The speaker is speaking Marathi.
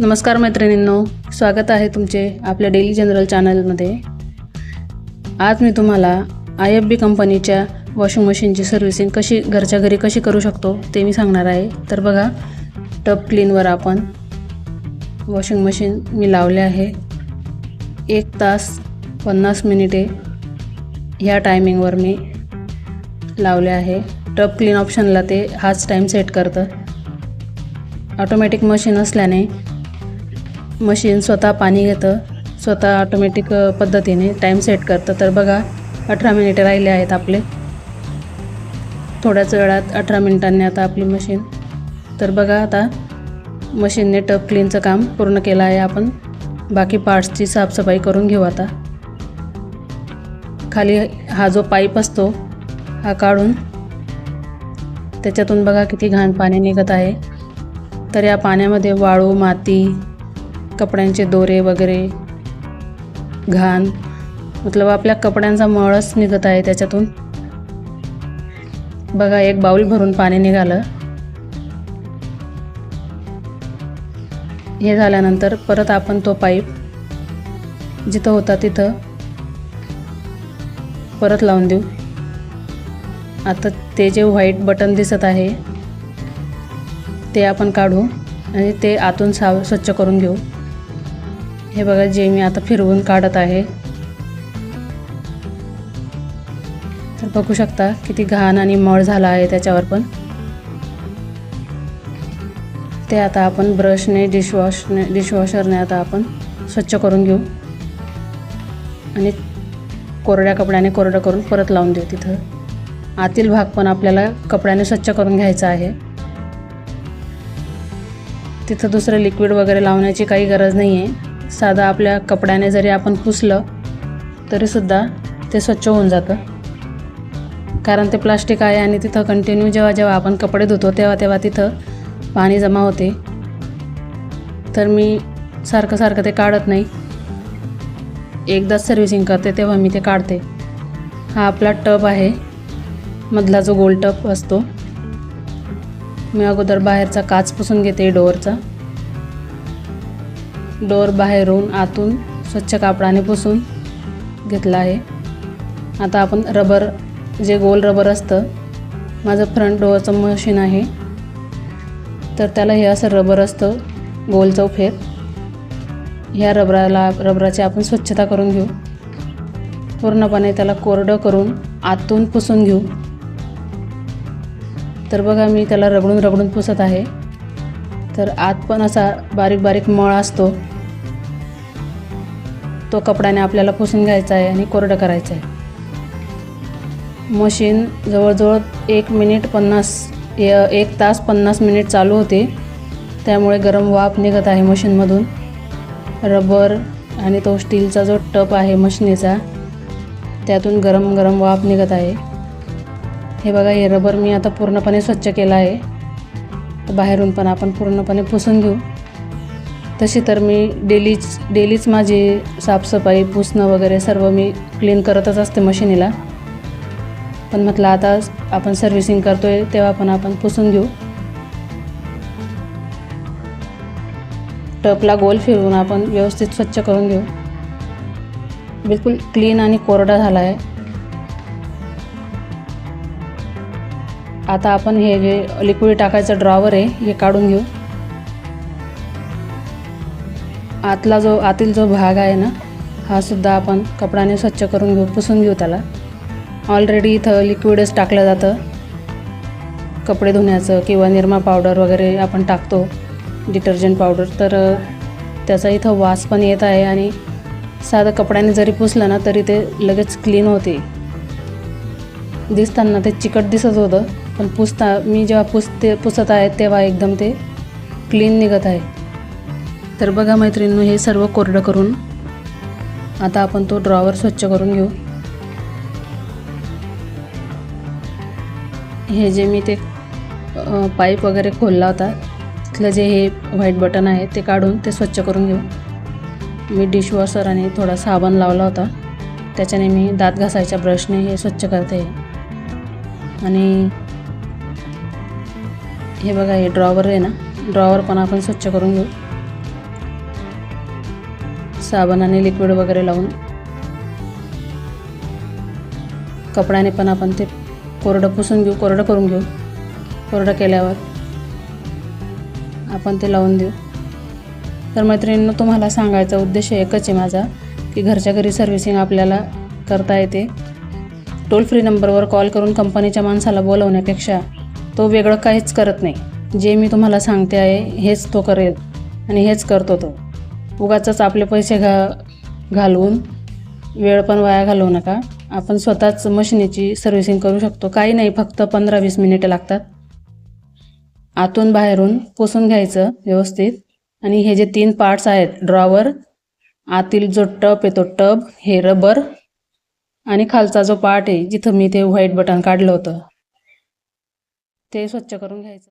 नमस्कार मैत्रिणींनो स्वागत आहे तुमचे आपल्या डेली जनरल चॅनलमध्ये आज मी तुम्हाला आय एफ बी कंपनीच्या वॉशिंग मशीनची सर्व्हिसिंग कशी घरच्या घरी कशी करू शकतो ते मी सांगणार आहे. तर बघा टब क्लीनवर आपण वॉशिंग मशीन मी लावले आहे. एक तास पन्नास मिनिटे ह्या टायमिंगवर मी लावले आहे. टब क्लीन ऑप्शनला ते हाच टाईम सेट करतं. ऑटोमॅटिक मशीन असल्याने मशीन स्वतः पाणी घेतं स्वतः ऑटोमॅटिक पद्धतीने टाईम सेट करतं. तर बघा अठरा मिनिटे राहिले आहेत आपले. थोड्याच वेळात अठरा मिनिटांनी आता आपली मशीन तर बघा आता मशीनने टप क्लीनचं काम पूर्ण केलं आहे आपण. बाकी पार्ट्सची साफसफाई करून घेऊ आता. खाली हा जो पाईप असतो हा काढून त्याच्यातून बघा किती घाण पाणी निघत आहे. तर या पाण्यामध्ये वाळू माती कपड्यांचे दोरे वगैरे घाण. मतलब आपल्या कपड्यांचा मळच निघत आहे त्याच्यातून. बघा एक बाऊल भरून पाणी निघालं. हे झाल्यानंतर परत आपण तो पाईप जिथं होता तिथं परत लावून देऊ. आता ते जे व्हाईट बटन दिसत आहे ते आपण काढू आणि ते आतून साव स्वच्छ करून घेऊ. हे बघा जे मी आता फिरवून काढत आहे. तर बघू शकता किती घाण आणि मळ झाला आहे त्याच्यावर पण. ते आता आपण ब्रशने डिशवॉशने डिशवॉशरने आता आपण स्वच्छ करून घेऊ. आणि कोरड्या कपड्याने कोरडं करून परत लावून देऊ तिथं. आतील भाग पण आपल्याला कपड्याने स्वच्छ करून घ्यायचा आहे. तिथं दुसरं लिक्विड वगैरे लावण्याची काही गरज नाही आहे साधा आपल्या कपड्याने जरी आपण पुसलं तरीसुद्धा ते स्वच्छ होऊन जातं. कारण ते प्लास्टिक आहे आणि तिथं कंटिन्यू जेव्हा जेव्हा आपण कपडे धुतो तेव्हा तेव्हा तिथं पाणी जमा होते. तर मी सारखं सारखं ते काढत नाही. एकदाच सर्व्हिसिंग करते तेव्हा मी ते काढते. हा आपला टब आहे. मधला जो गोल टब असतो. मी अगोदर बाहेरचा काच पुसून घेते डोअरचा. डोअर बाहेरून आतून स्वच्छ कापडाने पुसून घेतला आहे. आता आपण रबर जे गोल रबर असतं माझं फ्रंट डोअरचं मशीन आहे. तर त्याला हे असं रबर असतं गोल चौफेर. ह्या रबराला रबराची आपण स्वच्छता करून घेऊ. पूर्णपणे त्याला कोरडं करून आतून पुसून घेऊ. तर बघा मी त्याला रगडून रगडून पुसत आहे. तर आत पण असा बारीक बारीक मळ असतो. तो कपड्याने आपल्याला पुसून घ्यायचा आहे आणि कोरडं करायचं आहे. मशीन जवळजवळ एक मिनिट पन्नास एक तास पन्नास मिनिट चालू होते. त्यामुळे गरम वाफ निघत आहे मशीनमधून. रबर आणि तो स्टीलचा जो टप आहे मशिनीचा त्यातून गरम गरम वाफ निघत आहे. हे बघा हे रबर मी आता पूर्णपणे स्वच्छ केलं आहे. बाहेरून पण आपण पूर्णपणे पुसून घेऊ. तशी तर मी डेलीच डेलीच माझी साफसफाई पुसणं वगैरे सर्व मी क्लीन करतच असते मशिनीला. पण म्हटलं आता आपण सर्व्हिसिंग करतो आहे तेव्हा पण आपण पुसून घेऊ. टपला गोल फिरवून आपण व्यवस्थित स्वच्छ करून घेऊ. बिलकुल क्लीन आणि कोरडा झाला आहे आता आपण हे जे लिक्विड टाकायचं ड्रॉवर आहे हे काढून घेऊ. आतला जो आतील जो भाग आहे ना हा सुद्धा आपण कपड्याने स्वच्छ करून घेऊ पुसून घेऊ त्याला. ऑलरेडी इथं लिक्विडच टाकलं जातं. कपडे धुण्याचं किंवा निरमा पावडर वगैरे आपण टाकतो डिटर्जंट पावडर तर त्याचा इथं वास पण येत आहे आणि साधं कपड्याने जरी पुसलं ना तरी ते लगेच क्लीन होते. दिसताना ते चिकट दिसत होतं पण पुसता मी जेव्हा पुसते पुसत आहे तेव्हा एकदम ते क्लीन निघत आहे. तर बघा मैत्रिणींनो हे सर्व कोरडं करून आता आपण तो ड्रॉवर स्वच्छ करून घेऊ. हे जे मी ते पाईप वगैरे खोलला होता तिथलं जे हे व्हाईट बटन आहे ते काढून ते स्वच्छ करून घेऊ. मी डिशवॉशर आणि थोडा साबण लावला होता. त्याच्याने मी दात घासायच्या ब्रशने हे स्वच्छ करते. आणि हे बघा हे ड्रॉवर आहे ना ड्रॉवर पण आपण स्वच्छ करून घेऊ. साबण आणि लिक्विड वगैरे लावून कपड्याने पण आपण ते कोरडं पुसून घेऊ कोरडं करून घेऊ. कोरडं केल्यावर आपण ते लावून देऊ. तर मैत्रिणींना तुम्हाला सांगायचा उद्देश एकच आहे माझा की घरच्या घरी सर्व्हिसिंग आपल्याला करता येते. टोल फ्री नंबरवर कॉल करून कंपनीच्या माणसाला बोलवण्यापेक्षा तो वेगळं काहीच करत नाही. जे मी तुम्हाला सांगते आहे हेच तो करेल आणि हेच करतो तो. उगाचच आपले पैसे घा घालवून वेळ पण वाया घालवू नका. आपण स्वतःच मशिनीची सर्व्हिसिंग करू शकतो. काही नाही फक्त पंधरा वीस मिनिटं लागतात. आतून बाहेरून पुसून घ्यायचं व्यवस्थित. आणि हे जे तीन पार्ट्स आहेत ड्रॉवर आतील जो टप आहे तो टब हे रबर आणि खालचा जो पार्ट आहे जिथं मी ते व्हाईट बटन काढलं होतं ते स्वच्छ करून घ्यायचं.